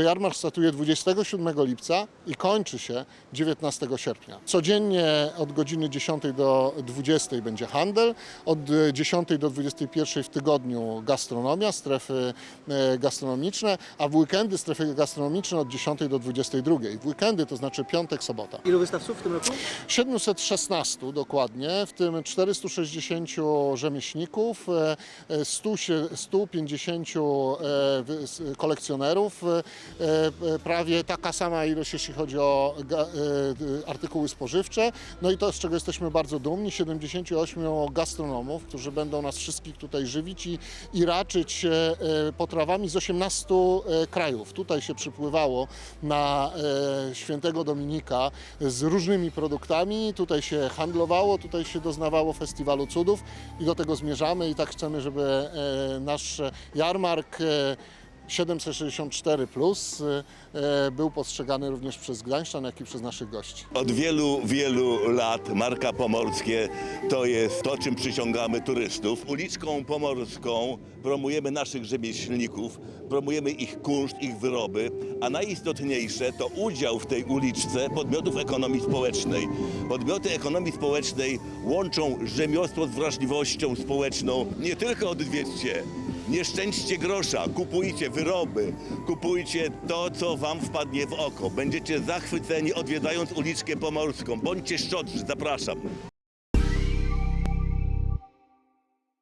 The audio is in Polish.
Jarmark startuje 27 lipca i kończy się 19 sierpnia. Codziennie od godziny 10 do 20 będzie handel, od 10 do 21 w tygodniu gastronomia, strefy e, gastronomiczne, a w weekendy strefy gastronomiczne od 10 do 22. W weekendy to znaczy piątek, sobota. Ilu wystawców w tym roku? 716 dokładnie, w tym 460 rzemieślników, e, e, 100, się- 150 e, kolekcjonerów, e, e, prawie taka sama ilość jeśli chodzi o e, artykuły spożywcze. No i to z czego jesteśmy bardzo dumni, 78 gastronomów, którzy będą nas wszystkich tutaj żywić i, i raczyć e, e, potrawami z 18 e, krajów. Tutaj się przypływało na e, świętego Dominika z różnymi produktami, tutaj się handlowało, tutaj się doznawało festiwalu cudów i do tego zmierzamy i tak chcemy, żeby e, nasz jarmark e, 764 plus e, był postrzegany również przez Gdańszczan, jak i przez naszych gości. Od wielu, wielu lat marka Pomorskie to jest to, czym przyciągamy turystów. Uliczką Pomorską promujemy naszych rzemieślników, promujemy ich kunszt, ich wyroby, a najistotniejsze to udział w tej uliczce podmiotów ekonomii społecznej. Podmioty ekonomii społecznej łączą rzemiosło z wrażliwością społeczną. Nie tylko odwiedźcie, nie szczęście grosza, kupujcie wyroby, kupujcie to, co wam wpadnie w oko. Będziecie zachwyceni odwiedzając uliczkę pomorską. Bądźcie szczodrzy, zapraszam.